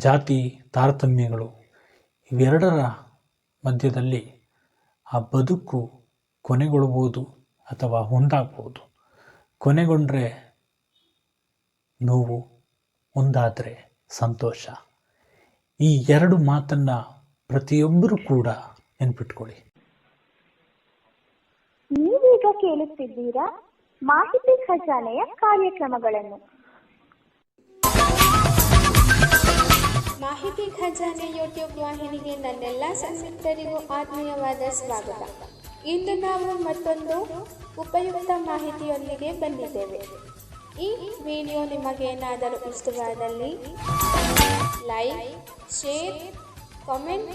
ಜಾತಿ, ತಾರತಮ್ಯಗಳು ಇವೆರಡರ ಮಧ್ಯದಲ್ಲಿ ಆ ಬದುಕು ಕೊನೆಗೊಳ್ಬೋದು ಅಥವಾ ಒಂದಾಗ್ಬೋದು ಕೊನೆಗೊಂಡ್ರೆ ನೋವು ಒಂದಾದರೆ ಸಂತೋಷ. ಈ ಎರಡು ಮಾತನ್ನು ಪ್ರತಿಯೊಬ್ಬರೂ ಕೂಡ ನೆನ್ಪಿಟ್ಕೊಳ್ಳಿ. ನೀವೀಗ ಕೇಳುತ್ತಿದ್ದೀರಾ ಮಾಹಿತಿ ಖಜಾನೆಯ ಕಾರ್ಯಕ್ರಮಗಳನ್ನು. ಮಾಹಿತಿ ಖಜಾನೆ ಯೂಟ್ಯೂಬ್ ವಾಹಿನಿಗೆ ನನ್ನೆಲ್ಲ ಸಂಯುಕ್ತರಿಗೂ ಆತ್ಮೀಯವಾದ ಸ್ವಾಗತ. ಇಂದು ನಾವು ಮತ್ತೊಂದು ಉಪಯುಕ್ತ ಮಾಹಿತಿಯೊಂದಿಗೆ ಬಂದಿದ್ದೇವೆ. ಈ ವಿಡಿಯೋ ನಿಮಗೇನಾದರೂ ಇಷ್ಟವಾದಲ್ಲಿ ಲೈಕ್, ಶೇರ್, ಕಾಮೆಂಟ್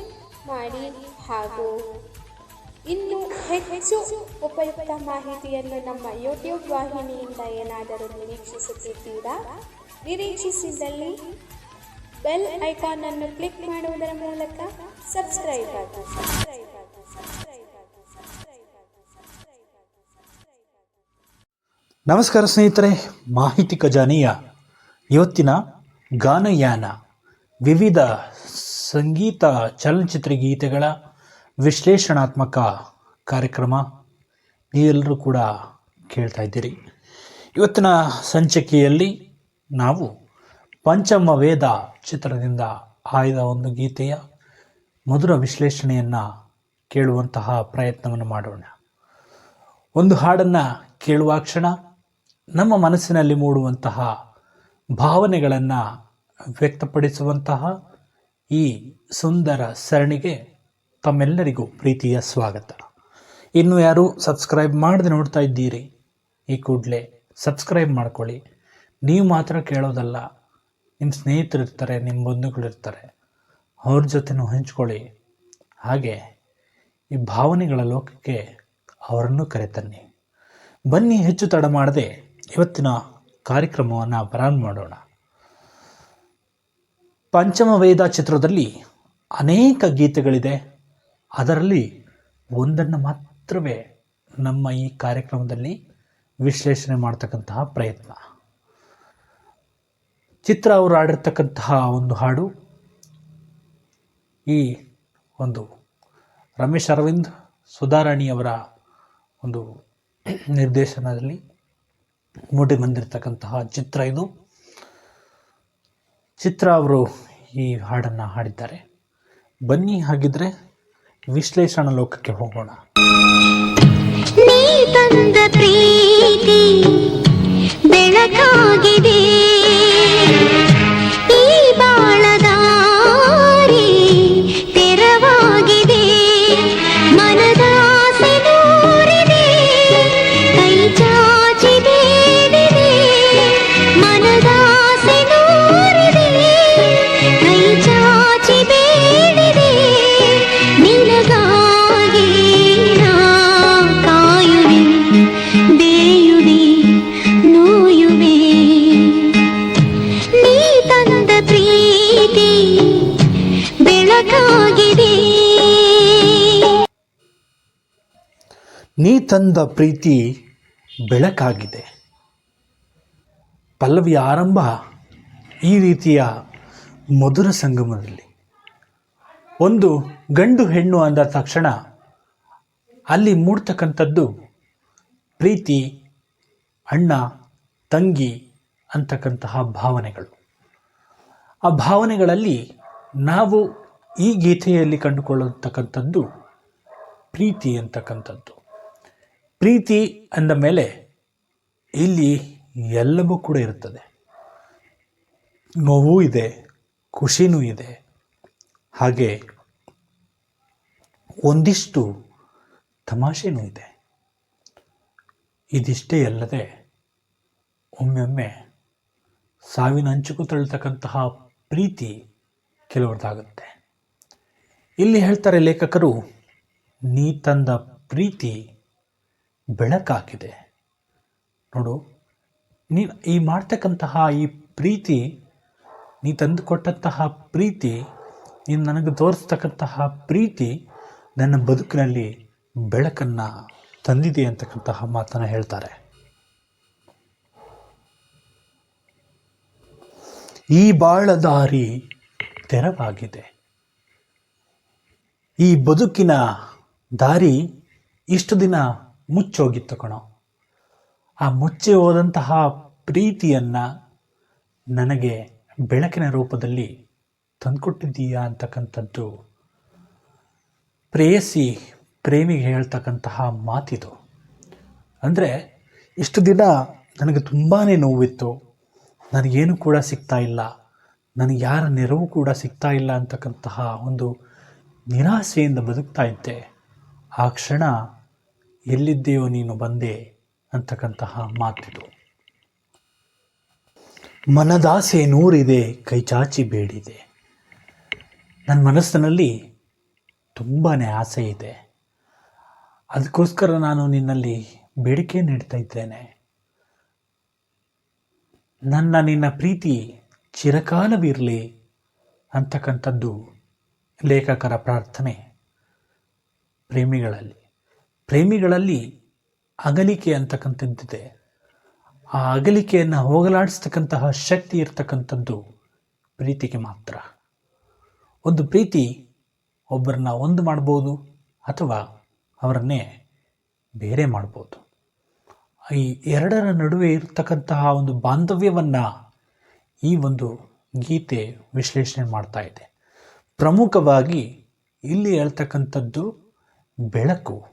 ಮಾಡಿ ಹಾಗೂ ಇನ್ನು ಹೆಚ್ಚು ಉಪಯುಕ್ತ ಮಾಹಿತಿಯನ್ನು ನಮ್ಮ ಯೂಟ್ಯೂಬ್ ವಾಹಿನಿಯಿಂದ ಏನಾದರೂ ನಿರೀಕ್ಷಿಸುತ್ತಿದ್ದೀರಾ? ನಿರೀಕ್ಷಿಸಿದಲ್ಲಿ ಬೆಲ್ ಐಕಾನ್ ಅನ್ನು ಕ್ಲಿಕ್ ಮಾಡುವುದರ ಮೂಲಕ ಸಬ್ಸ್ಕ್ರೈಬ್ ಆಗಿ. ಆಗಿ ಆಗಿ ಆಗಿ ಆಗಿ ಆಗಿ ನಮಸ್ಕಾರ ಸ್ನೇಹಿತರೆ, ಮಾಹಿತಿ ಖಜಾನೆಯ ಇವತ್ತಿನ ಗಾನಯಾನ. ವಿವಿಧ ಸಂಗೀತ ಚಲನಚಿತ್ರ ಗೀತೆಗಳ ವಿಶ್ಲೇಷಣಾತ್ಮಕ ಕಾರ್ಯಕ್ರಮ ನೀವೆಲ್ಲರೂ ಕೂಡ ಕೇಳ್ತಾ ಇದ್ದೀರಿ. ಇವತ್ತಿನ ಸಂಚಿಕೆಯಲ್ಲಿ ನಾವು ಪಂಚಮ ವೇದ ಚಿತ್ರದಿಂದ ಆಯ್ದ ಒಂದು ಗೀತೆಯ ಮಧುರ ವಿಶ್ಲೇಷಣೆಯನ್ನು ಕೇಳುವಂತಹ ಪ್ರಯತ್ನವನ್ನು ಮಾಡೋಣ. ಒಂದು ಹಾಡನ್ನು ಕೇಳುವ ಕ್ಷಣ ನಮ್ಮ ಮನಸ್ಸಿನಲ್ಲಿ ಮೂಡುವಂತಹ ಭಾವನೆಗಳನ್ನು ವ್ಯಕ್ತಪಡಿಸುವಂತಹ ಈ ಸುಂದರ ಸರಣಿಗೆ ತಮ್ಮೆಲ್ಲರಿಗೂ ಪ್ರೀತಿಯ ಸ್ವಾಗತ. ಇನ್ನು ಯಾರು ಸಬ್ಸ್ಕ್ರೈಬ್ ಮಾಡದೆ ನೋಡ್ತಾ ಇದ್ದೀರಿ, ಈ ಕೂಡಲೇ ಸಬ್ಸ್ಕ್ರೈಬ್ ಮಾಡ್ಕೊಳ್ಳಿ. ನೀವು ಮಾತ್ರ ಕೇಳೋದಲ್ಲ ನಿಮ್ಮ ಸ್ನೇಹಿತರು ಇರ್ತಾರೆ ನಿಮ್ಮ ಬಂಧುಗಳಿರ್ತಾರೆ ಅವ್ರ ಜೊತೆನೂ ಹಂಚ್ಕೊಳ್ಳಿ. ಹಾಗೆ ಈ ಭಾವನೆಗಳ ಲೋಕಕ್ಕೆ ಅವರನ್ನು ಕರೆತನ್ನಿ. ಬನ್ನಿ, ಹೆಚ್ಚು ತಡ ಮಾಡದೆ ಇವತ್ತಿನ ಕಾರ್ಯಕ್ರಮವನ್ನು ಪ್ರಾರಂಭ ಮಾಡೋಣ. ಪಂಚಮ ವೇದ ಚಿತ್ರದಲ್ಲಿ ಅನೇಕ ಗೀತೆಗಳಿದೆ. ಅದರಲ್ಲಿ ಒಂದನ್ನು ಮಾತ್ರವೇ ನಮ್ಮ ಈ ಕಾರ್ಯಕ್ರಮದಲ್ಲಿ ವಿಶ್ಲೇಷಣೆ ಮಾಡ್ತಕ್ಕಂತಹ ಪ್ರಯತ್ನ. ಚಿತ್ರ ಅವರು ಆಡಿರ್ತಕ್ಕಂತಹ ಒಂದು ಹಾಡು. ಈ ಒಂದು ರಮೇಶ್ ಅರವಿಂದ್ ಸುಧಾರಾಣಿಯವರ ಒಂದು ನಿರ್ದೇಶನದಲ್ಲಿ ಮೂಡಿ ಬಂದಿರತಕ್ಕಂತಹ ಚಿತ್ರ ಇದು. ಚಿತ್ರ ಅವರು ಈ ಹಾಡನ್ನು ಹಾಡಿದ್ದಾರೆ. ಬನ್ನಿ ಹಾಗಿದ್ರೆ ವಿಶ್ಲೇಷಣ ಲೋಕಕ್ಕೆ ಹೋಗೋಣ. ಬೆಳಕಾಗಿದೆ. ಈ ಬಾಳದಾರಿ ತಂದ ಪ್ರೀತಿ ಬೆಳಕಾಗಿದೆ. ಪಲ್ಲವಿಯ ಆರಂಭ ಈ ರೀತಿಯ ಮಧುರ ಸಂಗಮದಲ್ಲಿ. ಒಂದು ಗಂಡು ಹೆಣ್ಣು ಅಂದ ತಕ್ಷಣ ಅಲ್ಲಿ ಮೂಡ್ತಕ್ಕಂಥದ್ದು ಪ್ರೀತಿ, ಅಣ್ಣ, ತಂಗಿ ಅಂತಕ್ಕಂತಹ ಭಾವನೆಗಳು. ಆ ಭಾವನೆಗಳಲ್ಲಿ ನಾವು ಈ ಗೀತೆಯಲ್ಲಿ ಕಂಡುಕೊಳ್ಳತಕ್ಕಂಥದ್ದು ಪ್ರೀತಿ ಅಂತಕ್ಕಂಥದ್ದು. ಪ್ರೀತಿ ಅಂದ ಮೇಲೆ ಇಲ್ಲಿ ಎಲ್ಲವೂ ಕೂಡ ಇರುತ್ತದೆ. ನೋವು ಇದೆ, ಖುಷಿನೂ ಇದೆ. ಹಾಗೆ ಒಂದಿಷ್ಟು ತಮಾಷೆನೂ ಇದೆ. ಇದಿಷ್ಟೇ ಅಲ್ಲದೆ ಒಮ್ಮೊಮ್ಮೆ ಸಾವಿನ ಅಂಚುಕು ತಳ್ಳತಕ್ಕಂತಹ ಪ್ರೀತಿ ಕೆಲವ್ರದ್ದಾಗುತ್ತೆ ಇಲ್ಲಿ ಹೇಳ್ತಾರೆ ಲೇಖಕರು, ನೀ ತಂದ ಪ್ರೀತಿ ಬೆಳಕಾಗಿದೆ. ನೋಡು ನೀ ಈ ಮಾಡ್ತಕ್ಕಂತಹ ಈ ಪ್ರೀತಿ, ನೀ ತಂದುಕೊಟ್ಟಂತಹ ಪ್ರೀತಿ, ನೀನು ನನಗೆ ತೋರಿಸ್ತಕ್ಕಂತಹ ಪ್ರೀತಿ ನನ್ನ ಬದುಕಿನಲ್ಲಿ ಬೆಳಕನ್ನು ತಂದಿದೆ ಅಂತಕ್ಕಂತಹ ಮಾತನ್ನು ಹೇಳ್ತಾರೆ. ಈ ಬಾಳ ದಾರಿ ತೆರವಾಗಿದೆ. ಈ ಬದುಕಿನ ದಾರಿ ಇಷ್ಟು ದಿನ ಮುಚ್ಚೋಗಿತ್ತು ಕಣೋ. ಆ ಮುಚ್ಚಿ ಹೋದಂತಹ ಪ್ರೀತಿಯನ್ನು ನನಗೆ ಬೆಳಕಿನ ರೂಪದಲ್ಲಿ ತಂದುಕೊಟ್ಟಿದ್ದೀಯಾ ಅಂತಕ್ಕಂಥದ್ದು ಪ್ರೇಯಸಿ ಪ್ರೇಮಿಗೆ ಹೇಳ್ತಕ್ಕಂತಹ ಮಾತಿದು. ಅಂದರೆ ಇಷ್ಟು ದಿನ ನನಗೆ ತುಂಬಾ ನೋವಿತ್ತು. ನನಗೇನು ಕೂಡ ಸಿಗ್ತಾ ಇಲ್ಲ. ನನಗೆ ಯಾರ ನೆರವು ಕೂಡ ಸಿಗ್ತಾ ಇಲ್ಲ ಅಂತಕ್ಕಂತಹ ಒಂದು ನಿರಾಸೆಯಿಂದ ಬದುಕ್ತಾ ಇದ್ದೆ. ಆ ಕ್ಷಣ ಎಲ್ಲಿದ್ದೆಯೋ ನೀನು ಬಂದೆ ಅಂತಕ್ಕಂತಹ ಮಾತಿದು. ಮನದಾಸೆ ನೂರಿದೆ ಕೈಚಾಚಿ ಬೇಡಿದೆ. ನನ್ನ ಮನಸ್ಸಿನಲ್ಲಿ ತುಂಬಾ ಆಸೆ ಇದೆ. ಅದಕ್ಕೋಸ್ಕರ ನಾನು ನಿನ್ನಲ್ಲಿ ಬೇಡಿಕೆ ನೀಡ್ತಾ ಇದ್ದೇನೆ. ನನ್ನ, ನಿನ್ನ ಪ್ರೀತಿ ಚಿರಕಾಲವಿರಲಿ ಅಂತಕ್ಕಂಥದ್ದು ಲೇಖಕರ ಪ್ರಾರ್ಥನೆ ಪ್ರೇಮಿಗಳಲ್ಲಿ. ಪ್ರೇಮಿಗಳಲ್ಲಿ ಅಗಲಿಕೆ ಅಂತಕ್ಕಂಥದ್ದಿದೆ. ಆ ಅಗಲಿಕೆಯನ್ನು ಹೋಗಲಾಡಿಸ್ತಕ್ಕಂತಹ ಶಕ್ತಿ ಇರ್ತಕ್ಕಂಥದ್ದು ಪ್ರೀತಿಗೆ ಮಾತ್ರ. ಒಂದು ಪ್ರೀತಿ ಒಬ್ಬರನ್ನ ಒಂದು ಮಾಡ್ಬೋದು ಅಥವಾ ಅವರನ್ನೇ ಬೇರೆ ಮಾಡ್ಬೋದು. ಈ ಎರಡರ ನಡುವೆ ಇರತಕ್ಕಂತಹ ಒಂದು ಬಾಂಧವ್ಯವನ್ನು ಈ ಒಂದು ಗೀತೆ ವಿಶ್ಲೇಷಣೆ ಮಾಡ್ತಾ ಇದೆ. ಪ್ರಮುಖವಾಗಿ ಇಲ್ಲಿ ಹೇಳ್ತಕ್ಕಂಥದ್ದು ಬೆಳಕು.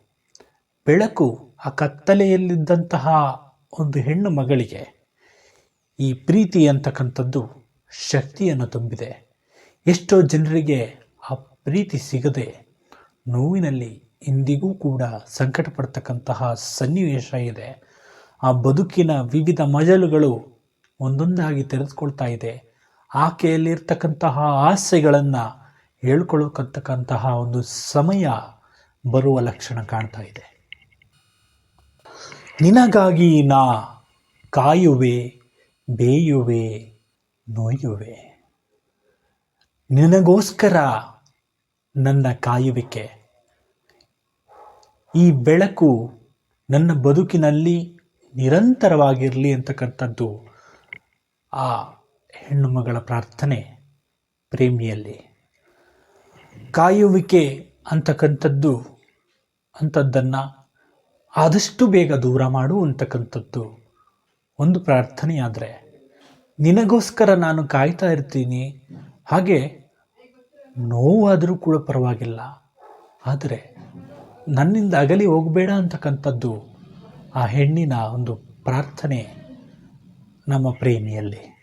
ಬೆಳಕು ಆ ಕತ್ತಲೆಯಲ್ಲಿದ್ದಂತಹ ಒಂದು ಹೆಣ್ಣು ಮಗಳಿಗೆ ಈ ಪ್ರೀತಿ ಅಂತಕ್ಕಂಥದ್ದು ಶಕ್ತಿಯನ್ನು ತುಂಬಿದೆ. ಎಷ್ಟೋ ಜನರಿಗೆ ಆ ಪ್ರೀತಿ ಸಿಗದೆ ನೋವಿನಲ್ಲಿ ಇಂದಿಗೂ ಕೂಡ ಸಂಕಟ ಪಡ್ತಕ್ಕಂತಹ ಸನ್ನಿವೇಶ ಇದೆ. ಆ ಬದುಕಿನ ವಿವಿಧ ಮಜಲುಗಳು ಒಂದೊಂದಾಗಿ ತೆರೆದುಕೊಳ್ತಾ ಇದೆ. ಆಕೆಯಲ್ಲಿರ್ತಕ್ಕಂತಹ ಆಸೆಗಳನ್ನು ಹೇಳ್ಕೊಳ್ಳೋಕ್ಕಂತಕ್ಕಂತಹ ಒಂದು ಸಮಯ ಬರುವ ಲಕ್ಷಣ ಕಾಣ್ತಾ ಇದೆ. ನಿನಗಾಗಿ ನಾ ಕಾಯುವೆ, ಬೇಯುವೆ, ನೋಯುವೆ. ನಿನಗೋಸ್ಕರ ನನ್ನ ಕಾಯುವಿಕೆ. ಈ ಬೆಳಕು ನನ್ನ ಬದುಕಿನಲ್ಲಿ ನಿರಂತರವಾಗಿರಲಿ ಅಂತಕ್ಕಂಥದ್ದು ಆ ಹೆಣ್ಣು ಮಗಳ ಪ್ರಾರ್ಥನೆ ಪ್ರೇಮಿಯಲ್ಲಿ. ಕಾಯುವಿಕೆ ಅಂತಕ್ಕಂಥದ್ದು ಅಂಥದ್ದನ್ನು ಆದಷ್ಟು ಬೇಗ ದೂರ ಮಾಡು ಅಂತಕ್ಕಂಥದ್ದು ಒಂದು ಪ್ರಾರ್ಥನೆಯಾದರೆ, ನಿನಗೋಸ್ಕರ ನಾನು ಕಾಯ್ತಾ ಇರ್ತೀನಿ. ಹಾಗೆ ನೋವಾದರೂ ಕೂಡ ಪರವಾಗಿಲ್ಲ. ಆದರೆ ನನ್ನಿಂದ ಅಗಲಿ ಹೋಗಬೇಡ ಅಂತಕ್ಕಂಥದ್ದು ಆ ಹೆಣ್ಣಿನ ಒಂದು ಪ್ರಾರ್ಥನೆ ನಮ್ಮ ಪ್ರೇಮಿಯಲ್ಲಿ.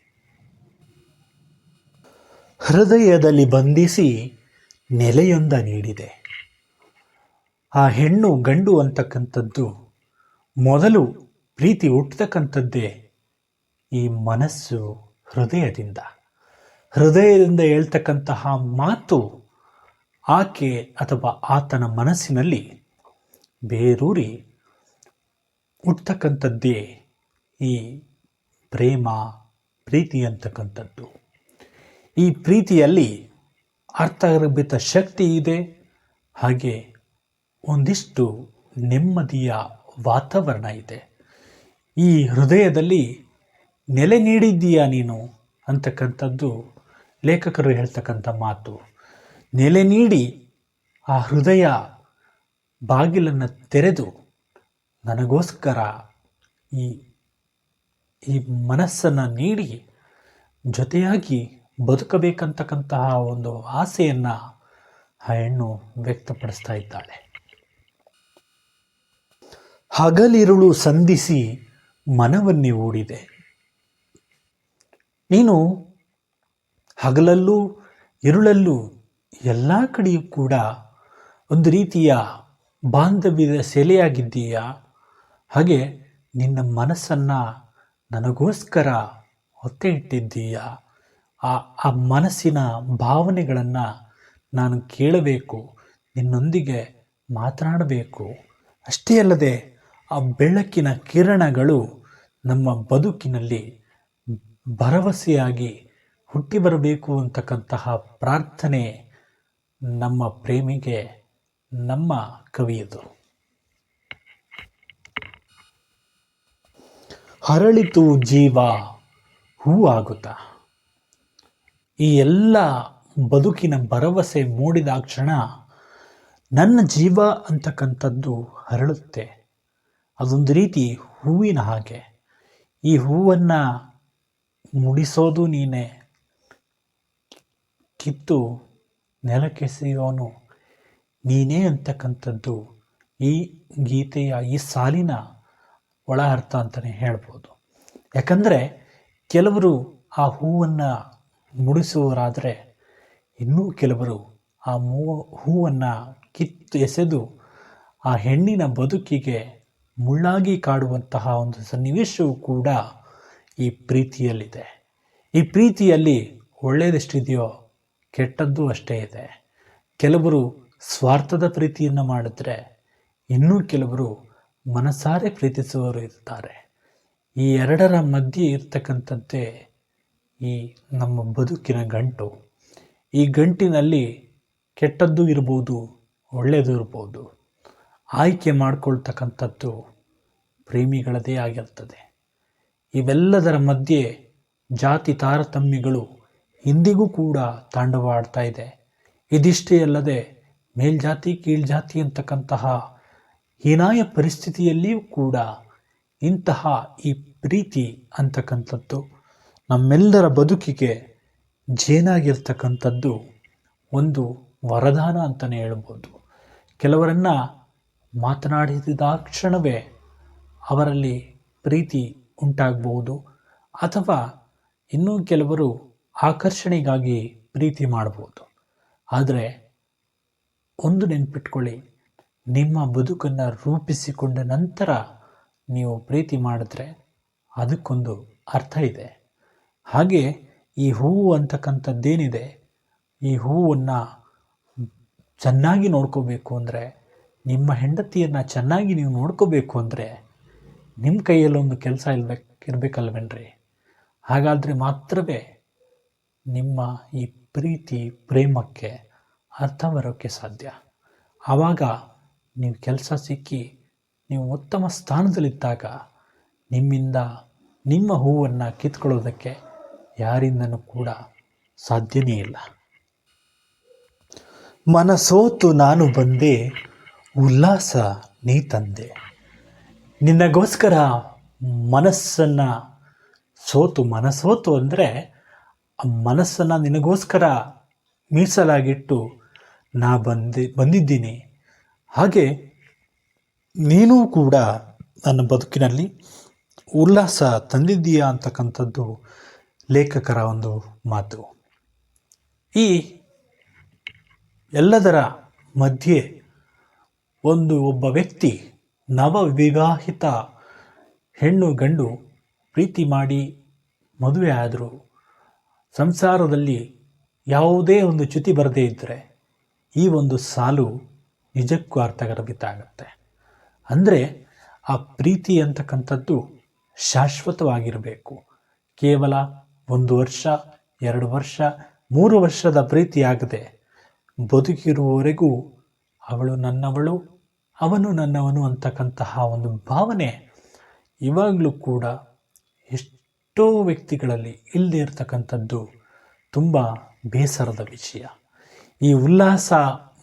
ಹೃದಯದಲ್ಲಿ ಬಂಧಿಸಿ ನೆಲೆಯೊಂದ ನೀಡಿದೆ. ಆ ಹೆಣ್ಣು ಗಂಡು ಅಂತಕ್ಕಂಥದ್ದು ಮೊದಲು ಪ್ರೀತಿ ಹುಟ್ಟತಕ್ಕಂಥದ್ದೇ ಈ ಮನಸ್ಸು ಹೃದಯದಿಂದ. ಹೃದಯದಿಂದ ಹೇಳ್ತಕ್ಕಂತಹ ಮಾತು ಆಕೆ ಅಥವಾ ಆತನ ಮನಸ್ಸಿನಲ್ಲಿ ಬೇರೂರಿ ಹುಟ್ಟತಕ್ಕಂಥದ್ದೇ ಈ ಪ್ರೇಮ, ಪ್ರೀತಿ ಅಂತಕ್ಕಂಥದ್ದು. ಈ ಪ್ರೀತಿಯಲ್ಲಿ ಅರ್ಥಗರ್ಭಿತ ಶಕ್ತಿ ಇದೆ, ಹಾಗೆ ಒಂದಿಷ್ಟು ನೆಮ್ಮದಿಯ ವಾತಾವರಣ ಇದೆ. ಈ ಹೃದಯದಲ್ಲಿ ನೆಲೆ ನೀಡಿದ್ದೀಯಾ ನೀನು ಅಂತಕ್ಕಂಥದ್ದು ಲೇಖಕರು ಹೇಳ್ತಕ್ಕಂಥ ಮಾತು. ನೆಲೆ ನೀಡಿ ಆ ಹೃದಯ ಬಾಗಿಲನ್ನು ತೆರೆದು ನನಗೋಸ್ಕರ ಈ ಈ ಮನಸ್ಸನ್ನು ನೀಡಿ ಜೊತೆಯಾಗಿ ಬದುಕಬೇಕಂತಕ್ಕಂತಹ ಒಂದು ಆಸೆಯನ್ನು ಆ ಹೆಣ್ಣು ವ್ಯಕ್ತಪಡಿಸ್ತಾ ಇದ್ದಾಳೆ. ಹಗಲಿರುಳು ಸಂಧಿಸಿ ಮನವನ್ನೇ ಓಡಿದೆ ನೀನು ಹಗಲಲ್ಲೂ ಇರುಳಲ್ಲೂ ಎಲ್ಲ ಕಡೆಯೂ ಕೂಡ ಒಂದು ರೀತಿಯ ಬಾಂಧವ್ಯದ ಸೆಲೆಯಾಗಿದ್ದೀಯಾ? ಹಾಗೆ ನಿನ್ನ ಮನಸ್ಸನ್ನು ನನಗೋಸ್ಕರ ಒತ್ತೆ ಇಟ್ಟಿದ್ದೀಯಾ ಆ ಆ ಮನಸ್ಸಿನ ಭಾವನೆಗಳನ್ನು ನಾನು ಕೇಳಬೇಕು, ನಿನ್ನೊಂದಿಗೆ ಮಾತನಾಡಬೇಕು. ಅಷ್ಟೇ ಅಲ್ಲದೆ ಆ ಬೆಳಕಿನ ಕಿರಣಗಳು ನಮ್ಮ ಬದುಕಿನಲ್ಲಿ ಭರವಸೆಯಾಗಿ ಹುಟ್ಟಿ ಬರಬೇಕು ಅಂತಕ್ಕಂತಹ ಪ್ರಾರ್ಥನೆ ನಮ್ಮ ಪ್ರೇಮಿಗೆ, ನಮ್ಮ ಕವಿಯದು. ಹರಳಿತು ಜೀವ ಹೂವಾಗುತ್ತಾ ಈ ಎಲ್ಲ ಬದುಕಿನ ಭರವಸೆ ಮೂಡಿದಾಕ್ಷಣ ನನ್ನ ಜೀವ ಅಂತಕ್ಕಂಥದ್ದು ಹರಳುತ್ತೆ. ಅದೊಂದು ರೀತಿ ಹೂವಿನ ಹಾಗೆ. ಈ ಹೂವನ್ನು ಮುಡಿಸೋದು ನೀನೇ. ಕಿತ್ತು ನೆಲಕ್ಕೆಸೆಯೋನು ನೀನೇ ಅಂತಕ್ಕಂಥದ್ದು ಈ ಗೀತೆಯ ಈ ಸಾಲಿನ ಒಳ ಅರ್ಥ ಅಂತಲೇ ಹೇಳ್ಬೋದು. ಯಾಕಂದರೆ ಕೆಲವರು ಆ ಹೂವನ್ನು ಮುಡಿಸುವವರಾದರೆ ಇನ್ನೂ ಕೆಲವರು ಆ ಮೂ, ಹೂವನ್ನು ಕಿತ್ತು ಎಸೆದು ಆ ಹೆಣ್ಣಿನ ಬದುಕಿಗೆ ಮುಳ್ಳಾಗಿ ಕಾಡುವಂತಹ ಒಂದು ಸನ್ನಿವೇಶವೂ ಕೂಡ ಈ ಪ್ರೀತಿಯಲ್ಲಿದೆ. ಈ ಪ್ರೀತಿಯಲ್ಲಿ ಒಳ್ಳೆಯದೆಷ್ಟಿದೆಯೋ ಕೆಟ್ಟದ್ದು ಅಷ್ಟೇ ಇದೆ. ಕೆಲವರು ಸ್ವಾರ್ಥದ ಪ್ರೀತಿಯನ್ನು ಮಾಡಿದ್ರೆ ಇನ್ನೂ ಕೆಲವರು ಮನಸಾರೆ ಪ್ರೀತಿಸುವವರು ಇರ್ತಾರೆ. ಈ ಎರಡರ ಮಧ್ಯೆ ಇರ್ತಕ್ಕಂಥದ್ದೇ ಈ ನಮ್ಮ ಬದುಕಿನ ಗಂಟು. ಈ ಗಂಟಿನಲ್ಲಿ ಕೆಟ್ಟದ್ದು ಇರ್ಬೋದು, ಒಳ್ಳೆಯದು ಇರ್ಬೋದು. ಆಯ್ಕೆ ಮಾಡಿಕೊಳ್ತಕ್ಕಂಥದ್ದು ಪ್ರೇಮಿಗಳದೇ ಆಗಿರ್ತದೆ. ಇವೆಲ್ಲದರ ಮಧ್ಯೆ ಜಾತಿ ತಾರತಮ್ಯಗಳು ಇಂದಿಗೂ ಕೂಡ ತಾಂಡವಾಡ್ತಾ ಇದೆ. ಇದಿಷ್ಟೇ ಅಲ್ಲದೆ ಮೇಲ್ಜಾತಿ, ಕೀಳ್ಜಾತಿ ಅಂತಕ್ಕಂತಹ ಹೀನಾಯ ಪರಿಸ್ಥಿತಿಯಲ್ಲಿಯೂ ಕೂಡ ಇಂತಹ ಈ ಪ್ರೀತಿ ಅಂತಕ್ಕಂಥದ್ದು ನಮ್ಮೆಲ್ಲರ ಬದುಕಿಗೆ ಜೇನಾಗಿರ್ತಕ್ಕಂಥದ್ದು ಒಂದು ವರದಾನ ಅಂತಲೇ ಹೇಳ್ಬೋದು. ಕೆಲವರನ್ನು ಮಾತನಾಡಿದಾಕ್ಷಣವೇ ಅವರಲ್ಲಿ ಪ್ರೀತಿ ಉಂಟಾಗಬಹುದು. ಅಥವಾ ಇನ್ನೂ ಕೆಲವರು ಆಕರ್ಷಣೆಗಾಗಿ ಪ್ರೀತಿ ಮಾಡಬಹುದು. ಆದರೆ ಒಂದು ನೆನ್ಪಿಟ್ಕೊಳ್ಳಿ, ನಿಮ್ಮ ಬದುಕನ್ನು ರೂಪಿಸಿಕೊಂಡ ನಂತರ ನೀವು ಪ್ರೀತಿ ಮಾಡಿದ್ರೆ ಅದಕ್ಕೊಂದು ಅರ್ಥ ಇದೆ. ಹಾಗೆ ಈ ಹೂವು ಅಂತಕ್ಕಂಥದ್ದೇನಿದೆ, ಈ ಹೂವನ್ನು ಚೆನ್ನಾಗಿ ನೋಡ್ಕೋಬೇಕು ಅಂದರೆ ನಿಮ್ಮ ಹೆಂಡತಿಯನ್ನು ಚೆನ್ನಾಗಿ ನೀವು ನೋಡ್ಕೋಬೇಕು ಅಂದರೆ ನಿಮ್ಮ ಕೈಯಲ್ಲೊಂದು ಕೆಲಸ ಇಲ್ಬೇಕು ಇರಬೇಕಲ್ವೇನ್ರಿ? ಹಾಗಾದರೆ ಮಾತ್ರವೇ ನಿಮ್ಮ ಈ ಪ್ರೀತಿ ಪ್ರೇಮಕ್ಕೆ ಅರ್ಥ ಬರೋಕ್ಕೆ ಸಾಧ್ಯ. ಆವಾಗ ನೀವು ಕೆಲಸ ಸಿಕ್ಕಿ ನೀವು ಉತ್ತಮ ಸ್ಥಾನದಲ್ಲಿದ್ದಾಗ ನಿಮ್ಮಿಂದ ನಿಮ್ಮ ಹೂವನ್ನು ಕಿತ್ಕೊಳ್ಳೋದಕ್ಕೆ ಯಾರಿಂದನೂ ಕೂಡ ಸಾಧ್ಯನೇ ಇಲ್ಲ. ಮನಸೋತು ನಾನು ಬಂದೆ ಉಲ್ಲಾಸ ನೀ ತಂದೆ. ನಿನ್ನಗೋಸ್ಕರ ಮನಸ್ಸನ್ನು ಸೋತು, ಮನಸೋತು ಅಂದರೆ ಆ ಮನಸ್ಸನ್ನು ನಿನಗೋಸ್ಕರ ಮೀಸಲಾಗಿಟ್ಟು ನಾ ಬಂದಿ, ಬಂದಿದ್ದೀನಿ. ಹಾಗೆ ನೀನೂ ಕೂಡ ನನ್ನ ಬದುಕಿನಲ್ಲಿ ಉಲ್ಲಾಸ ತಂದಿದ್ದೀಯಾ ಅಂತಕ್ಕಂಥದ್ದು ಲೇಖಕರ ಒಂದು ಮಾತು. ಈ ಎಲ್ಲದರ ಮಧ್ಯೆ ಒಂದು ಒಬ್ಬ ವ್ಯಕ್ತಿ ನವ ವಿವಾಹಿತ ಹೆಣ್ಣು ಗಂಡು ಪ್ರೀತಿ ಮಾಡಿ ಮದುವೆ ಆದರೂ. ಸಂಸಾರದಲ್ಲಿ ಯಾವುದೇ ಒಂದು ಚ್ಯುತಿ ಬರದೇ ಇದ್ದರೆ ಈ ಒಂದು ಸಾಲು ನಿಜಕ್ಕೂ ಅರ್ಥಗರ್ಭಿತಾಗತ್ತೆ. ಅಂದರೆ ಆ ಪ್ರೀತಿ ಅಂತಕ್ಕಂಥದ್ದು ಶಾಶ್ವತವಾಗಿರಬೇಕು. ಕೇವಲ ಒಂದು ವರ್ಷ, ಎರಡು ವರ್ಷ, ಮೂರು ವರ್ಷದ ಪ್ರೀತಿಯಾಗದೆ ಬದುಕಿರುವವರೆಗೂ ಅವಳು ನನ್ನವಳು ಅವನು ನನ್ನವನು ಅಂತಕ್ಕಂತಹ ಒಂದು ಭಾವನೆ ಇವಾಗಲೂ ಕೂಡ ಎಷ್ಟೋ ವ್ಯಕ್ತಿಗಳಲ್ಲಿ ಇಲ್ಲದೆ ಇರತಕ್ಕಂಥದ್ದು ತುಂಬ ಬೇಸರದ ವಿಷಯ. ಈ ಉಲ್ಲಾಸ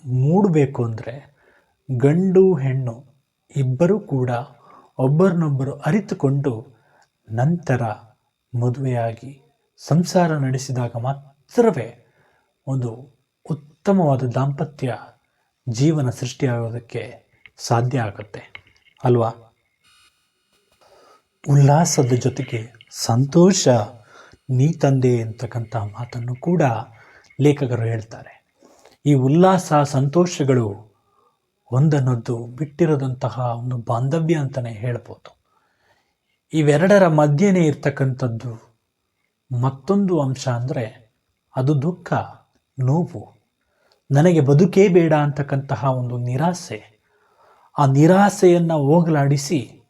ಮೂಡಬೇಕು ಅಂದರೆ ಗಂಡು, ಹೆಣ್ಣು ಇಬ್ಬರೂ ಕೂಡ ಒಬ್ಬರನ್ನೊಬ್ಬರು ಅರಿತುಕೊಂಡು ನಂತರ ಮದುವೆಯಾಗಿ ಸಂಸಾರ ನಡೆಸಿದಾಗ ಮಾತ್ರವೇ ಒಂದು ಉತ್ತಮವಾದ ದಾಂಪತ್ಯ ಜೀವನ ಸೃಷ್ಟಿಯಾಗೋದಕ್ಕೆ ಸಾಧ್ಯ ಆಗುತ್ತೆ, ಅಲ್ವಾ? ಉಲ್ಲಾಸದ ಜೊತೆಗೆ ಸಂತೋಷ ನೀ ತಂದೆ ಅಂತಕ್ಕಂಥ ಮಾತನ್ನು ಕೂಡ ಲೇಖಕರು ಹೇಳ್ತಾರೆ. ಈ ಉಲ್ಲಾಸ, ಸಂತೋಷಗಳು ಒಂದನ್ನೊಂದು ಬಿಟ್ಟಿರದಂತಹ ಒಂದು ಬಾಂಧವ್ಯ ಅಂತಲೇ ಹೇಳ್ಬೋದು. ಇವೆರಡರ ಮಧ್ಯನೇ ಇರ್ತಕ್ಕಂಥದ್ದು ಮತ್ತೊಂದು ಅಂಶ ಅಂದರೆ ಅದು ದುಃಖ, ನೋವು. ನನಗೆ ಬದುಕೇ ಬೇಡ ಅಂತಕ್ಕಂತಹ ಒಂದು ನಿರಾಸೆ. ಆ ನಿರಾಸೆಯನ್ನು ಹೋಗಲಾಡಿಸಿ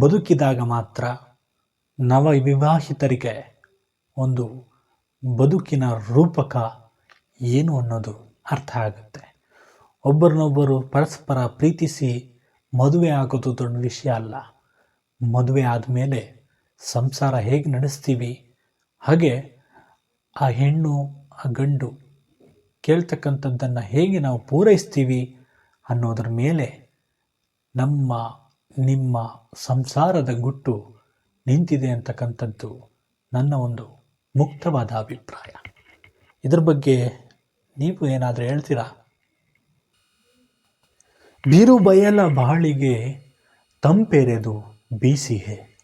ಬದುಕಿದಾಗ ಮಾತ್ರ ನವ ವಿವಾಹಿತರಿಗೆ ಒಂದು ಬದುಕಿನ ರೂಪಕ ಏನು ಅನ್ನೋದು ಅರ್ಥ ಆಗುತ್ತೆ. ಒಬ್ಬರನ್ನೊಬ್ಬರು ಪರಸ್ಪರ ಪ್ರೀತಿಸಿ ಮದುವೆ ಆಗೋದು ದೊಡ್ಡ ವಿಷಯ ಅಲ್ಲ. ಮದುವೆ ಆದಮೇಲೆ ಸಂಸಾರ ಹೇಗೆ ನಡೆಸ್ತೀವಿ? ಹಾಗೆ ಆ ಹೆಣ್ಣು, ಆ ಗಂಡು ಕೇಳ್ತಕ್ಕಂಥದ್ದನ್ನು ಹೇಗೆ ನಾವು ಪೂರೈಸ್ತೀವಿ ಅನ್ನೋದ್ರ ಮೇಲೆ ನಮ್ಮ, ನಿಮ್ಮ ಸಂಸಾರದ ಗುಟ್ಟು ನಿಂತಿದೆ ಅಂತಕ್ಕಂಥದ್ದು ನನ್ನ ಒಂದು ಮುಕ್ತವಾದ ಅಭಿಪ್ರಾಯ. ಇದ್ರ ಬಗ್ಗೆ ನೀವು ಏನಾದರೂ ಹೇಳ್ತೀರಾ? ಬೀರು ಬಯಲ ಬಾಳಿಗೆ ತಂಪೆರೆದು ಬೀಸಿಹೆ.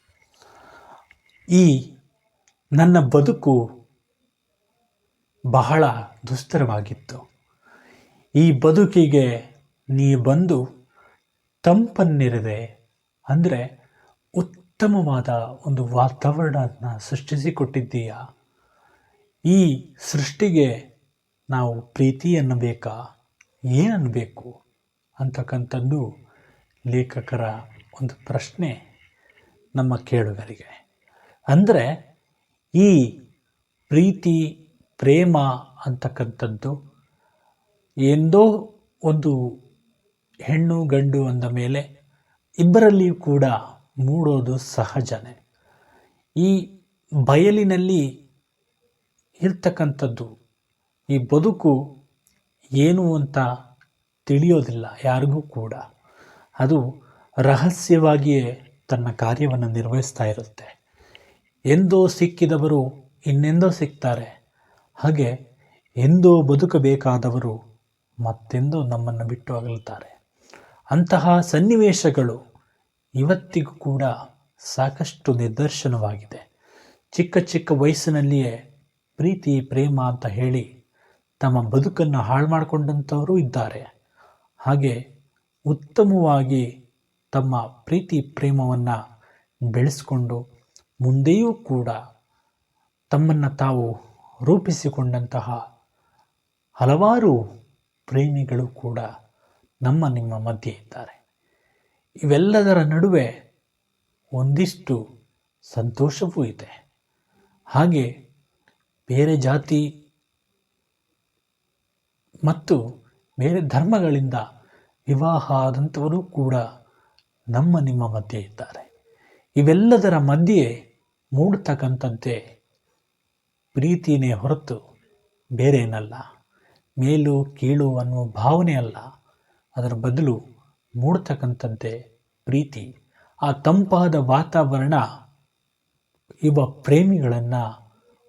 ಈ ನನ್ನ ಬದುಕು ಬಹಳ ದುಸ್ತರವಾಗಿತ್ತು. ಈ ಬದುಕಿಗೆ ನೀ ಬಂದು ತಂಪನ್ನೆರೆದೆ ಅಂದರೆ ಉತ್ತಮವಾದ ಒಂದು ವಾತಾವರಣ ಸೃಷ್ಟಿಸಿಕೊಟ್ಟಿದ್ದೀಯ? ಈ ಸೃಷ್ಟಿಗೆ ನಾವು ಪ್ರೀತಿ ಅನ್ನಬೇಕಾ? ಏನನ್ನಬೇಕು ಅಂತಕ್ಕಂಥದ್ದು ಲೇಖಕರ ಒಂದು ಪ್ರಶ್ನೆ ನಮ್ಮ ಕೇಳುಗರಿಗೆ. ಅಂದರೆ ಈ ಪ್ರೀತಿ, ಪ್ರೇಮ ಅಂತಕ್ಕಂಥದ್ದು ಎಂದೋ ಒಂದು ಹೆಣ್ಣು ಗಂಡು ಅಂದ ಮೇಲೆ ಇಬ್ಬರಲ್ಲಿಯೂ ಕೂಡ ಮೂಡೋದು ಸಹಜನೇ. ಈ ಬಯಲಿನಲ್ಲಿ ಇರ್ತಕ್ಕಂಥದ್ದು, ಈ ಬದುಕು ಏನು ಅಂತ ತಿಳಿಯೋದಿಲ್ಲ, ಯಾರಿಗೂ ಕೂಡ. ಅದು ರಹಸ್ಯವಾಗಿಯೇ ತನ್ನ ಕಾರ್ಯವನ್ನು ನಿರ್ವಹಿಸ್ತಾ ಇರುತ್ತೆ. ಎಂದೋ ಸಿಕ್ಕಿದವರು ಇನ್ನೆಂದೋ ಸಿಗ್ತಾರೆ ಹಾಗೆ ಎಂದೋ ಬದುಕಬೇಕಾದವರು ಮತ್ತೆಂದೋ ನಮ್ಮನ್ನು ಬಿಟ್ಟು ಅಗಲ್ತಾರೆ. ಅಂತಹ ಸನ್ನಿವೇಶಗಳು ಇವತ್ತಿಗೂ ಕೂಡ ಸಾಕಷ್ಟು ನಿದರ್ಶನವಾಗಿದೆ. ಚಿಕ್ಕ ಚಿಕ್ಕ ವಯಸ್ಸಿನಲ್ಲಿಯೇ ಪ್ರೀತಿ, ಪ್ರೇಮ ಅಂತ ಹೇಳಿ ತಮ್ಮ ಬದುಕನ್ನು ಹಾಳು ಮಾಡಿಕೊಂಡಂಥವರು ಇದ್ದಾರೆ. ಹಾಗೆ ಉತ್ತಮವಾಗಿ ತಮ್ಮ ಪ್ರೀತಿ, ಪ್ರೇಮವನ್ನು ಬೆಳೆಸ್ಕೊಂಡು ಮುಂದೆಯೂ ಕೂಡ ತಮ್ಮನ್ನು ತಾವು ರೂಪಿಸಿಕೊಂಡಂತಹ ಹಲವಾರು ಪ್ರೇಮಿಗಳು ಕೂಡ ನಮ್ಮ, ನಿಮ್ಮ ಮಧ್ಯೆ ಇದ್ದಾರೆ. ಇವೆಲ್ಲದರ ನಡುವೆ ಒಂದಿಷ್ಟು ಸಂತೋಷವೂ ಇದೆ. ಹಾಗೆ ಬೇರೆ ಜಾತಿ ಮತ್ತು ಬೇರೆ ಧರ್ಮಗಳಿಂದ ವಿವಾಹ ಆದಂಥವರು ಕೂಡ ನಮ್ಮ, ನಿಮ್ಮ ಮಧ್ಯೆ ಇದ್ದಾರೆ. ಇವೆಲ್ಲದರ ಮಧ್ಯೆ ಮೂಡ್ತಕ್ಕಂಥದ್ದೇ ಪ್ರೀತಿನೇ ಹೊರತು ಬೇರೇನಲ್ಲ. ಮೇಲು, ಕೀಳು ಅನ್ನುವ ಭಾವನೆ ಅಲ್ಲ. ಅದರ ಬದಲು ಮೂಡ್ತಕ್ಕಂಥದ್ದೇ ಪ್ರೀತಿ. ಆ ತಂಪಾದ ವಾತಾವರಣ ಇವ ಪ್ರೇಮಿಗಳನ್ನು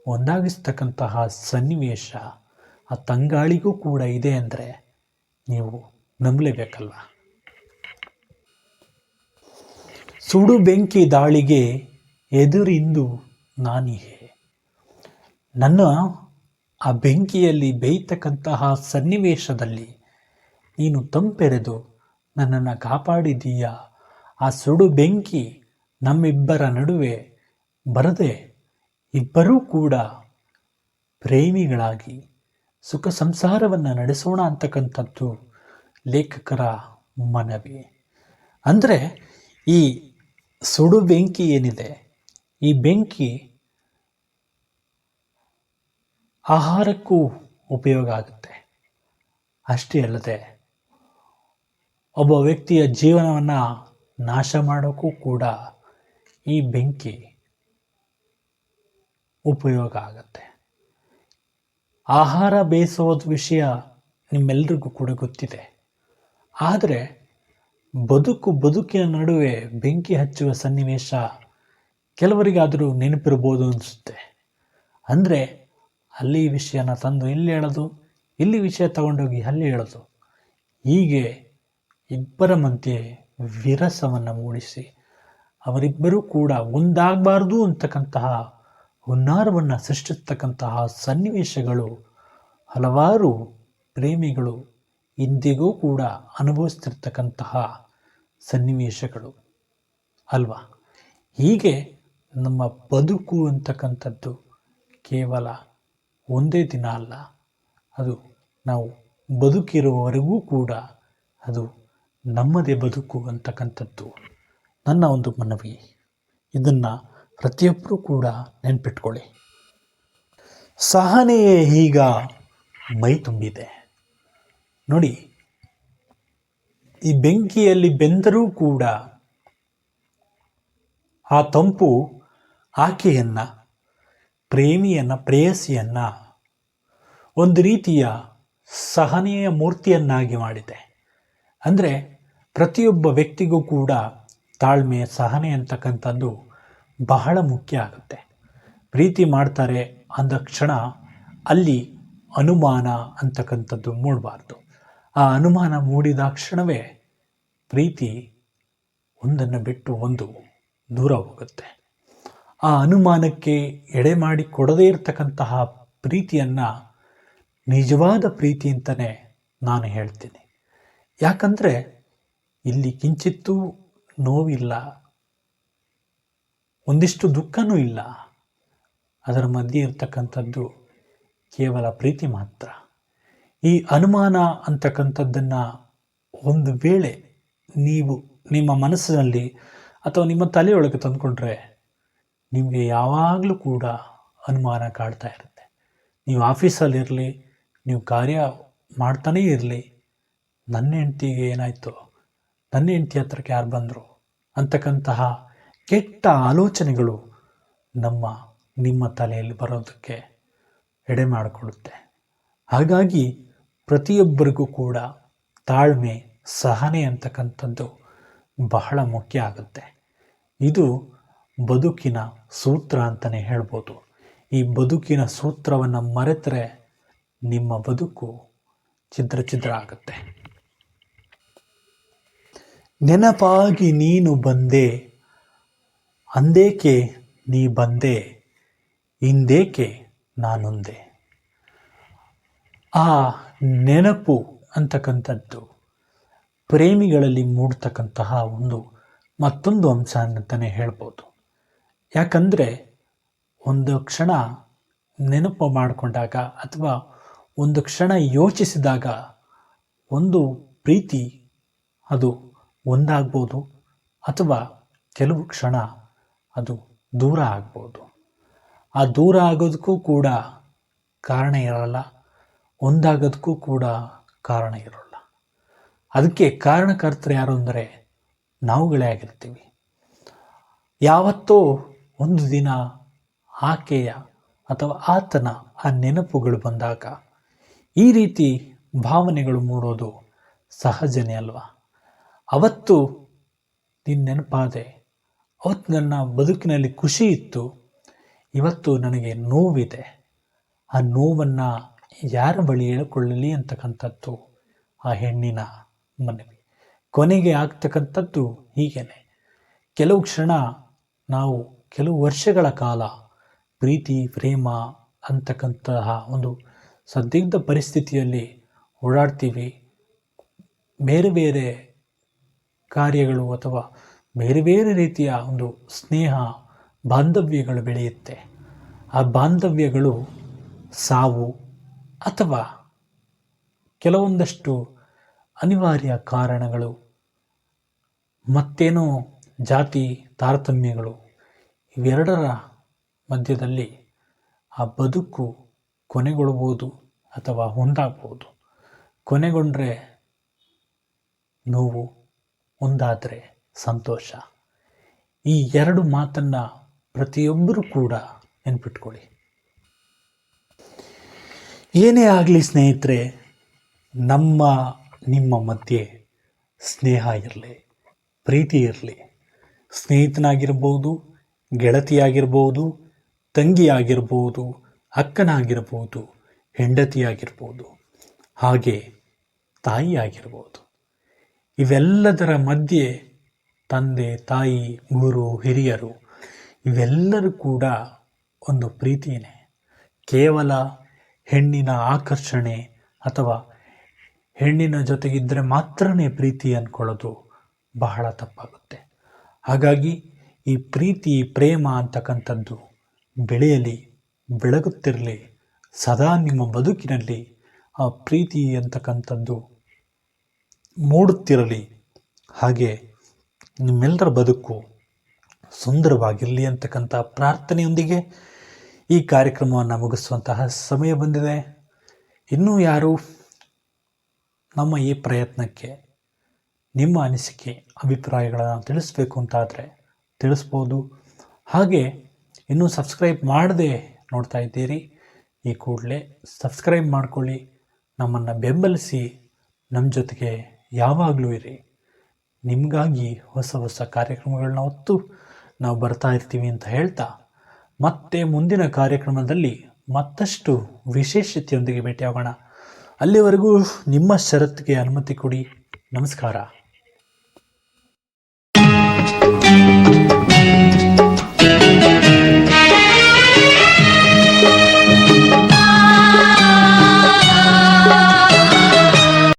ಒಂದಾಗಿಸ್ತಕ್ಕಂತಹ ಸನ್ನಿವೇಶ ಆ ತಂಗಾಳಿಗೂ ಕೂಡ ಇದೆ ಅಂದರೆ ನೀವು ನಂಬಲೇಬೇಕಲ್ವ ಸುಡು ಬೆಂಕಿ ದಾಳಿಗೆ ಎದುರಿಂದು ನಾನಿಹೆ. ನನ್ನ ಆ ಬೆಂಕಿಯಲ್ಲಿ ಬೇಯ್ತಕ್ಕಂತಹ ಸನ್ನಿವೇಶದಲ್ಲಿ ನೀನು ತಂಪೆರೆದು ನನ್ನನ್ನು ಕಾಪಾಡಿದೀಯ ಆ ಸುಡು ಬೆಂಕಿ ನಮ್ಮಿಬ್ಬರ ನಡುವೆ ಬರದೆ ಇಬ್ಬರೂ ಕೂಡ ಪ್ರೇಮಿಗಳಾಗಿ ಸುಖ ಸಂಸಾರವನ್ನು ನಡೆಸೋಣ ಅಂತಕ್ಕಂಥದ್ದು ಲೇಖಕರ ಮನವಿ. ಅಂದರೆ ಈ ಸುಡು ಬೆಂಕಿ ಏನಿದೆ? ಈ ಬೆಂಕಿ ಆಹಾರಕ್ಕೂ ಉಪಯೋಗ ಆಗುತ್ತೆ. ಅಷ್ಟೇ ಅಲ್ಲದೆ ಒಬ್ಬ ವ್ಯಕ್ತಿಯ ಜೀವನವನ್ನು ನಾಶ ಮಾಡೋಕ್ಕೂ ಕೂಡ ಈ ಬೆಂಕಿ ಉಪಯೋಗ ಆಗುತ್ತೆ. ಆಹಾರ ಬೇಯಿಸೋದು ವಿಷಯ ನಿಮ್ಮೆಲ್ರಿಗೂ ಕೂಡ ಗೊತ್ತಿದೆ. ಆದರೆ ಬದುಕು ಬದುಕಿನ ನಡುವೆ ಬೆಂಕಿ ಹಚ್ಚುವ ಸನ್ನಿವೇಶ ಕೆಲವರಿಗಾದರೂ ನೆನಪಿರ್ಬೋದು ಅನಿಸುತ್ತೆ. ಅಂದರೆ ಅಲ್ಲಿ ವಿಷಯನ ತಂದು ಇಲ್ಲಿ ಹೇಳೋದು, ಇಲ್ಲಿ ವಿಷಯ ತಗೊಂಡೋಗಿ ಅಲ್ಲಿ ಹೇಳೋದು. ಹೀಗೆ ಇಬ್ಬರ ಮಧ್ಯೆ ವಿರಸವನ್ನು ಮೂಡಿಸಿ, ಅವರಿಬ್ಬರೂ ಕೂಡ ಒಂದಾಗಬಾರ್ದು ಅಂತಕ್ಕಂತಹ, ಹುನ್ನಾರವನ್ನು ಸೃಷ್ಟಿಸ್ತಕ್ಕಂತಹ ಸನ್ನಿವೇಶಗಳು, ಹಲವಾರು ಪ್ರೇಮಿಗಳು ಇಂದಿಗೂ ಕೂಡ ಅನುಭವಿಸ್ತಿರ್ತಕ್ಕಂತಹ ಸನ್ನಿವೇಶಗಳು. ಅಲ್ವಾ? ಹೀಗೆ ನಮ್ಮ ಬದುಕು ಅಂತಕ್ಕಂಥದ್ದು ಕೇವಲ ಒಂದೇ ದಿನ ಅಲ್ಲ. ಅದು ನಾವು ಬದುಕಿರುವವರೆಗೂ ಕೂಡ ಅದು ನಮ್ಮದೇ ಬದುಕು ಅಂತಕ್ಕಂಥದ್ದು ನನ್ನ ಒಂದು ಮನವಿ. ಇದನ್ನು ಪ್ರತಿಯೊಬ್ಬರೂ ಕೂಡ ನೆನ್ಪಿಟ್ಕೊಳ್ಳಿ. ಸಹನೆಯೇ ಈಗ ಮೈ ತುಂಬಿದೆ. ನೋಡಿ, ಈ ಬೆಂಕಿಯಲ್ಲಿ ಬೆಂದರೂ ಕೂಡ ಆ ತಂಪು ಆಕೆಯನ್ನು, ಪ್ರೇಮಿಯನ್ನು, ಪ್ರೇಯಸಿಯನ್ನು ಒಂದು ರೀತಿಯ ಸಹನೆಯ ಮೂರ್ತಿಯನ್ನಾಗಿ ಮಾಡಿದೆ. ಅಂದರೆ ಪ್ರತಿಯೊಬ್ಬ ವ್ಯಕ್ತಿಗೂ ಕೂಡ ತಾಳ್ಮೆ, ಸಹನೆ ಅಂತಕ್ಕಂಥದ್ದು ಬಹಳ ಮುಖ್ಯ ಆಗುತ್ತೆ. ಪ್ರೀತಿ ಮಾಡ್ತಾರೆ ಅಂದ ಕ್ಷಣ ಅಲ್ಲಿ ಅನುಮಾನ ಅಂತಕ್ಕಂಥದ್ದು ಮೂಡಬಾರ್ದು. ಆ ಅನುಮಾನ ಮೂಡಿದ ಕ್ಷಣವೇ ಪ್ರೀತಿ ಒಂದನ್ನು ಬಿಟ್ಟು ಒಂದು ದೂರ ಹೋಗುತ್ತೆ. ಆ ಅನುಮಾನಕ್ಕೆ ಎಡೆ ಮಾಡಿ ಕೊಡದೇ ಇರತಕ್ಕಂತಹ ಪ್ರೀತಿಯನ್ನು ನಿಜವಾದ ಪ್ರೀತಿ ಅಂತಲೇ ನಾನು ಹೇಳ್ತೀನಿ. ಯಾಕಂದರೆ ಇಲ್ಲಿ ಕಿಂಚಿತ್ತೂ ನೋವಿಲ್ಲ. ಒಂದಿಷ್ಟು ದುಃಖನೂ ಇಲ್ಲ. ಅದರ ಮಧ್ಯೆ ಇರ್ತಕ್ಕಂಥದ್ದು ಕೇವಲ ಪ್ರೀತಿ ಮಾತ್ರ. ಈ ಅನುಮಾನ ಅಂತಕ್ಕಂಥದ್ದನ್ನು ಒಂದು ವೇಳೆ ನೀವು ನಿಮ್ಮ ಮನಸ್ಸಿನಲ್ಲಿ ಅಥವಾ ನಿಮ್ಮ ತಲೆಯೊಳಗೆ ತಂದುಕೊಂಡ್ರೆ ನಿಮಗೆ ಯಾವಾಗಲೂ ಕೂಡ ಅನುಮಾನ ಕಾಡ್ತಾ ಇರುತ್ತೆ. ನೀವು ಆಫೀಸಲ್ಲಿರಲಿ, ನೀವು ಕಾರ್ಯ ಮಾಡ್ತಾನೇ ಇರಲಿ, ನನ್ನ ಹೆಂಡ್ತಿಗೆ ಏನಾಯಿತು? ನನ್ನ ಹೆಂಡತಿ ಹತ್ರಕ್ಕೆ ಯಾರು ಬಂದರು? ಅಂತಕ್ಕಂತಹ ಕೆಟ್ಟ ಆಲೋಚನೆಗಳು ನಮ್ಮ, ನಿಮ್ಮ ತಲೆಯಲ್ಲಿ ಬರೋದಕ್ಕೆ ಎಡೆ ಮಾಡಿಕೊಡುತ್ತೆ ಹಾಗಾಗಿ ಪ್ರತಿಯೊಬ್ಬರಿಗೂ ಕೂಡ ತಾಳ್ಮೆ, ಸಹನೆ ಅಂತಕ್ಕಂಥದ್ದು ಬಹಳ ಮುಖ್ಯ ಆಗುತ್ತೆ. ಇದು ಬದುಕಿನ ಸೂತ್ರ ಅಂತಲೇ ಹೇಳ್ಬೋದು. ಈ ಬದುಕಿನ ಸೂತ್ರವನ್ನು ಮರೆತರೆ ನಿಮ್ಮ ಬದುಕು ಛಿದ್ರ ಛಿದ್ರ ಆಗುತ್ತೆ. ನೆನಪಾಗಿ ನೀನು ಬಂದೆ, ಅಂದೇಕೆ ನೀ ಬಂದೆ, ಇಂದೇಕೆ ನಾನೊಂದೆ. ಆ ನೆನಪು ಅಂತಕ್ಕಂಥದ್ದು ಪ್ರೇಮಿಗಳಲ್ಲಿ ಮೂಡ್ತಕ್ಕಂತಹ ಒಂದು ಮತ್ತೊಂದು ಅಂಶ ಅಂತಲೇ ಹೇಳ್ಬೋದು. ಯಾಕಂದರೆ ಒಂದು ಕ್ಷಣ ನೆನಪು ಮಾಡಿಕೊಂಡಾಗ ಅಥವಾ ಒಂದು ಕ್ಷಣ ಯೋಚಿಸಿದಾಗ ಒಂದು ಪ್ರೀತಿ ಅದು ಒಂದಾಗ್ಬೋದು ಅಥವಾ ಕೆಲವು ಕ್ಷಣ ಅದು ದೂರ ಆಗ್ಬೋದು. ಆ ದೂರ ಆಗೋದಕ್ಕೂ ಕೂಡ ಕಾರಣ ಇರಲ್ಲ, ಒಂದಾಗೋದಕ್ಕೂ ಕೂಡ ಕಾರಣ ಇರೋಲ್ಲ. ಅದಕ್ಕೆ ಕಾರಣಕರ್ತರು ಯಾರು ಅಂದರೆ ನಾವುಗಳೇ ಆಗಿರ್ತೀವಿ. ಯಾವತ್ತೋ ಒಂದು ದಿನ ಆಕೆಯ ಅಥವಾ ಆತನ ಆ ನೆನಪುಗಳು ಬಂದಾಗ ಈ ರೀತಿ ಭಾವನೆಗಳು ಮೂಡೋದು ಸಹಜನೇ ಅಲ್ವಾ? ಅವತ್ತು ನಿನ್ನ ನೆನಪಾದೆ. ಅವತ್ತು ನನ್ನ ಬದುಕಿನಲ್ಲಿ ಖುಷಿ ಇತ್ತು. ಇವತ್ತು ನನಗೆ ನೋವಿದೆ. ಆ ನೋವನ್ನು ಯಾರ ಬಳಿ ಹೇಳಿಕೊಳ್ಳಲಿ ಅಂತಕ್ಕಂಥದ್ದು ಆ ಹೆಣ್ಣಿನ ಮನವಿ. ಕೊನೆಗೆ ಆಗ್ತಕ್ಕಂಥದ್ದು ಹೀಗೇನೆ. ಕೆಲವು ಕ್ಷಣ ನಾವು ಕೆಲವು ವರ್ಷಗಳ ಕಾಲ ಪ್ರೀತಿ, ಪ್ರೇಮ ಅಂತಕ್ಕಂತಹ ಒಂದು ಸಂದಿಗ್ಧ ಪರಿಸ್ಥಿತಿಯಲ್ಲಿ ಓಡಾಡ್ತೀವಿ. ಬೇರೆ ಬೇರೆ ಕಾರ್ಯಗಳು ಅಥವಾ ಬೇರೆ ಬೇರೆ ರೀತಿಯ ಒಂದು ಸ್ನೇಹ, ಬಾಂಧವ್ಯಗಳು ಬೆಳೆಯುತ್ತೆ. ಆ ಬಾಂಧವ್ಯಗಳು ಸಾವು ಅಥವಾ ಕೆಲವೊಂದಷ್ಟು ಅನಿವಾರ್ಯ ಕಾರಣಗಳು, ಮತ್ತೇನೋ ಜಾತಿ ತಾರತಮ್ಯಗಳು, ಇವೆರಡರ ಮಧ್ಯದಲ್ಲಿ ಆ ಬದುಕು ಕೊನೆಗೊಳ್ಬೋದು ಅಥವಾ ಒಂದಾಗ್ಬೋದು ಕೊನೆಗೊಂಡ್ರೆ ನೋವು ಒಂದಾದರೆ ಸಂತೋಷ. ಈ ಎರಡು ಮಾತನ್ನು ಪ್ರತಿಯೊಬ್ಬರೂ ಕೂಡ ನೆನ್ಪಿಟ್ಕೊಳ್ಳಿ. ಏನೇ ಆಗಲಿ ಸ್ನೇಹಿತರೆ, ನಮ್ಮ, ನಿಮ್ಮ ಮಧ್ಯೆ ಸ್ನೇಹ ಇರಲಿ, ಪ್ರೀತಿ ಇರಲಿ. ಸ್ನೇಹಿತನಾಗಿರ್ಬೋದು, ಗೆಳತಿಯಾಗಿರ್ಬೋದು, ತಂಗಿಯಾಗಿರ್ಬೋದು, ಅಕ್ಕನಾಗಿರ್ಬೋದು, ಹೆಂಡತಿಯಾಗಿರ್ಬೋದು, ಹಾಗೆ ತಾಯಿಯಾಗಿರ್ಬೋದು. ಇವೆಲ್ಲದರ ಮಧ್ಯೆ ತಂದೆ, ತಾಯಿ, ಗುರು, ಹಿರಿಯರು, ಇವೆಲ್ಲರೂ ಕೂಡ ಒಂದು ಪ್ರೀತಿಯೇ ಕೇವಲ ಹೆಣ್ಣಿನ ಆಕರ್ಷಣೆ ಅಥವಾ ಹೆಣ್ಣಿನ ಜೊತೆಗಿದ್ದರೆ ಮಾತ್ರನೇ ಪ್ರೀತಿ ಅಂದ್ಕೊಳ್ಳೋದು ಬಹಳ ತಪ್ಪಾಗುತ್ತೆ. ಹಾಗಾಗಿ ಈ ಪ್ರೀತಿ, ಪ್ರೇಮ ಅಂತಕ್ಕಂಥದ್ದು ಬೆಳೆಯಲಿ, ಬೆಳಗುತ್ತಿರಲಿ, ಸದಾ ನಿಮ್ಮ ಬದುಕಿನಲ್ಲಿ ಆ ಪ್ರೀತಿ ಅಂತಕ್ಕಂಥದ್ದು ಮೂಡುತ್ತಿರಲಿ. ಹಾಗೆ ನಿಮ್ಮೆಲ್ಲರ ಬದುಕು ಸುಂದರವಾಗಿರಲಿ ಅಂತಕ್ಕಂಥ ಪ್ರಾರ್ಥನೆಯೊಂದಿಗೆ ಈ ಕಾರ್ಯಕ್ರಮವನ್ನು ಮುಗಿಸುವಂತಹ ಸಮಯ ಬಂದಿದೆ. ಇನ್ನೂ ಯಾರು ನಮ್ಮ ಈ ಪ್ರಯತ್ನಕ್ಕೆ, ನಿಮ್ಮ ಅನಿಸಿಕೆ, ಅಭಿಪ್ರಾಯಗಳನ್ನು ತಿಳಿಸ್ಬೇಕು ಅಂತಾದರೆ ತಿಳಿಸ್ಬೋದು. ಹಾಗೆ ಇನ್ನೂ ಸಬ್ಸ್ಕ್ರೈಬ್ ಮಾಡದೆ ನೋಡ್ತಾ ಇದ್ದೀರಿ, ಈ ಕೂಡಲೇ ಸಬ್ಸ್ಕ್ರೈಬ್ ಮಾಡ್ಕೊಳ್ಳಿ. ನಮ್ಮನ್ನು ಬೆಂಬಲಿಸಿ, ನಮ್ಮ ಜೊತೆಗೆ ಯಾವಾಗಲೂ ಇರಿ. ನಿಮಗಾಗಿ ಹೊಸ ಹೊಸ ಕಾರ್ಯಕ್ರಮಗಳನ್ನ ಹೊತ್ತು ನಾವು ಬರ್ತಾ ಇರ್ತೀವಿ ಅಂತ ಹೇಳ್ತಾ, ಮತ್ತೆ ಮುಂದಿನ ಕಾರ್ಯಕ್ರಮದಲ್ಲಿ ಮತ್ತಷ್ಟು ವಿಶೇಷತೆಯೊಂದಿಗೆ ಭೇಟಿಯಾಗೋಣ. ಅಲ್ಲಿವರೆಗೂ ನಿಮ್ಮ ಷರತ್ತಿಗೆ ಅನುಮತಿ ಕೊಡಿ. ನಮಸ್ಕಾರ.